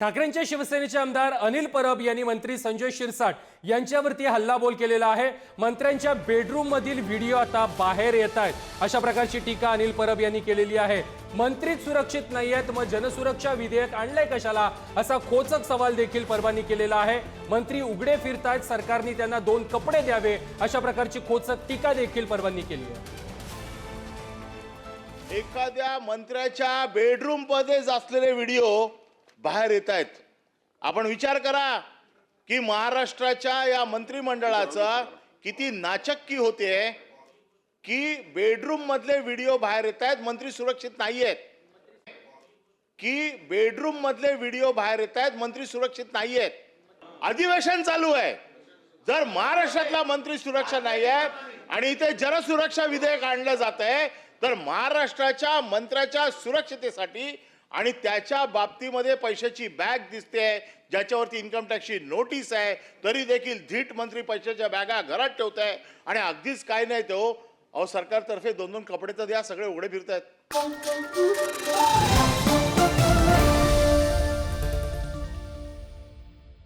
ठाकरेंच्या शिवसेनेचे आमदार अनिल परब यांनी मंत्री संजय शिरसाट यांच्यावरती हल्लाबोल केलेला आहे. मंत्र्यांच्या बेडरूम मधील व्हिडिओ आता बाहेर येत आहेत. अशा प्रकारची टीका अनिल परब यांनी केलेली आहे. मंत्रीच सुरक्षित नाही आहेत मग जनसुरक्षा विधेयक आणलंय कशाला? असा खोचक सवाल देखील परबांनी केलेला आहे. मंत्री उघडे फिरतायत सरकारने त्यांना दोन कपडे द्यावे अशा प्रकारची खोचक टीका देखील परबांनी केली आहे. एखाद्या मंत्र्याच्या बेडरूम मध्येच असलेले व्हिडिओ बाहेर येत आहेत. आपण विचार करा की महाराष्ट्राच्या या मंत्रिमंडळाचा किती नाचक्की होते की बेडरूम मधले व्हिडिओ बाहेर येत आहेत मंत्री सुरक्षित नाही आहेत. की बेडरूम मधले व्हिडिओ बाहेर येत आहेत मंत्री सुरक्षित नाही आहेत. अधिवेशन चालू आहे. जर महाराष्ट्रातला मंत्री सुरक्षा नाही आहे आणि इथे जनसुरक्षा विधेयक आणलं जात आहे तर महाराष्ट्राच्या मंत्र्याच्या सुरक्षतेसाठी आणि त्याच्या बाबतीमध्ये पैशाची बॅग दिसते ज्याच्यावरती इन्कम टॅक्सची नोटीस आहे तरी देखील धीट मंत्री पैशाच्या बॅगा घरात ठेवत आहे. आणि अगदीच काय नाही तो अहो सरकारतर्फे दोन दोन कपडे तर द्या सगळे उघडे फिरतायत.